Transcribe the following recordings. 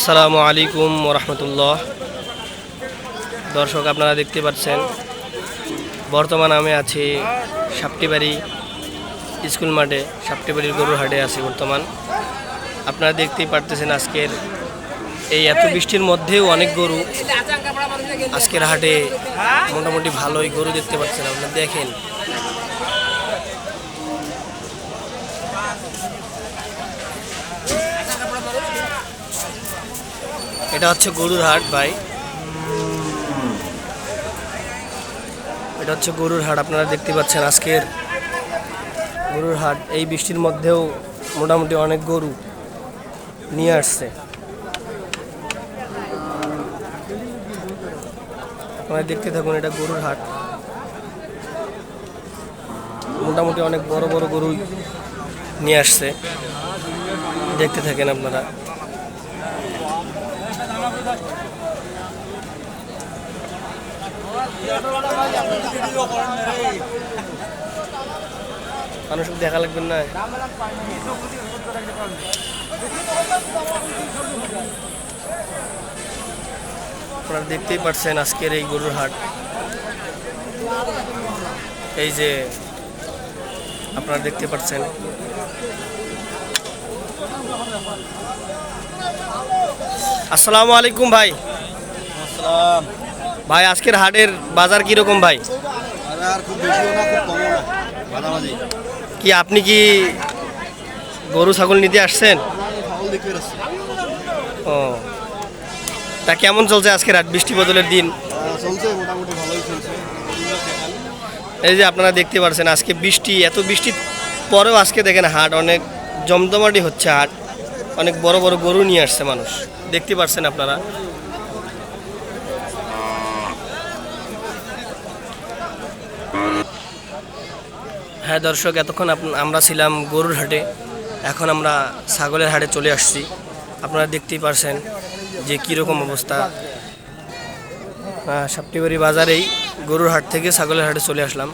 আসসালামু আলাইকুম রহমতুল্লাহ দর্শক, আপনারা দেখতে পাচ্ছেন, বর্তমান আমি আছি সাপটিবাড়ি স্কুল মাঠে, সাপটিবাড়ির গরুর হাটে আছি বর্তমান। আপনারা দেখতেই পারতেছেন আজকের এই এত বৃষ্টির মধ্যেও অনেক গরু আজকের হাটে মোটামুটি ভালোই গরু দেখতে পাচ্ছেন। আপনারা দেখেন এটা হচ্ছে গরুর হাট, ভাই। এটা হচ্ছে গরুর হাট, আপনারা দেখতে পাচ্ছেন আজকের গরুর হাট। এই বৃষ্টির মধ্যেও মোটামুটি অনেক গরু নিয়ে আসছে। আপনারা দেখতে থাকুন, এটা গরুর হাট। মোটামুটি অনেক বড় বড় গরু নিয়ে আসছে। দেখতে থাকেন আপনারা। মানুষকে দেখা লাগবে না। আপনারা দেখতেই পাচ্ছেন আজকের এই গরুর হাট। এই যে আপনারা দেখতে পাচ্ছেন আসসালামু আলাইকুম ভাই। আসসালাম। ভাই আজকের হাটের বাজার কীরকম ভাই? কি আপনি কি গরু ছাগল নিতে আসছেন? ও। তা কেমন চলছে আজকের হাট? বৃষ্টি বদলের দিন? এই যে আপনারা দেখতে পাচ্ছেন আজকে বৃষ্টি এত বৃষ্টির পরেও আজকে দেখেন হাট অনেক জমজমাটি হচ্ছে হাট। অনেক বড় বড় গরু নিয়ে আসছে মানুষ। দেখতে পাচ্ছেন আপনারা? হ্যাঁ দর্শক এতক্ষণ আমরা ছিলাম গরুর হাটে। এখন আমরা ছাগলের হাটে চলে আসছি। আপনারা দেখতেই পারছেন যে কীরকম অবস্থা। আহ, বাজারেই গরুর হাট থেকে ছাগলের হাটে চলে আসলাম।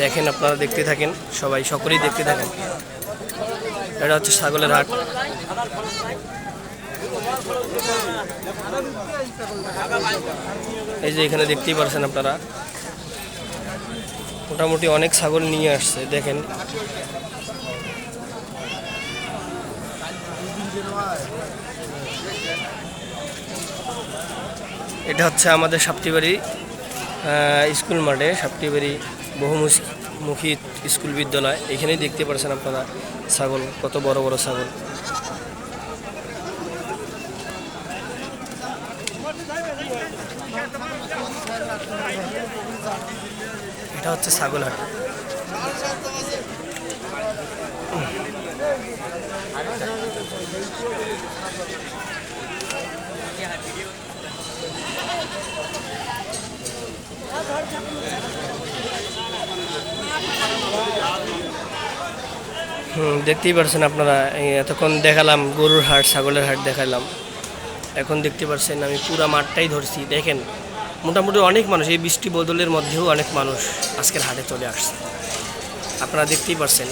দেখেন আপনারা দেখতে থাকেন সবাই সকলেই দেখতে থাকেন। এটা হচ্ছে ছাগলের হাট। এই যে এখানে দেখতেই পারছেন আপনারা। মোটামুটি অনেক ছাগল নিয়ে আসছে, দেখেন। এটা হচ্ছে আমাদের সাপ্তিবাড়ি স্কুল মাঠে সাপ্তিবাড়ি বহুমুখী স্কুল বিদ্যালয়। এখানেই দেখতে পাচ্ছেন আপনারা ছাগল, কত বড় বড় ছাগল। এটা হচ্ছে ছাগল হাট হুম, দেখতেই পারছেন আপনারা এতক্ষণ দেখালাম গরুর হাট, ছাগলের হাট দেখালাম। এখন দেখতে পারছেন আমি পুরা মাঠটাই ধরছি, দেখেন। মোটামুটি অনেক মানুষ, এই বৃষ্টি বদলের মধ্যেও অনেক মানুষ আজকের হাটে চলে আসছে। আপনারা দেখতেই পারছেন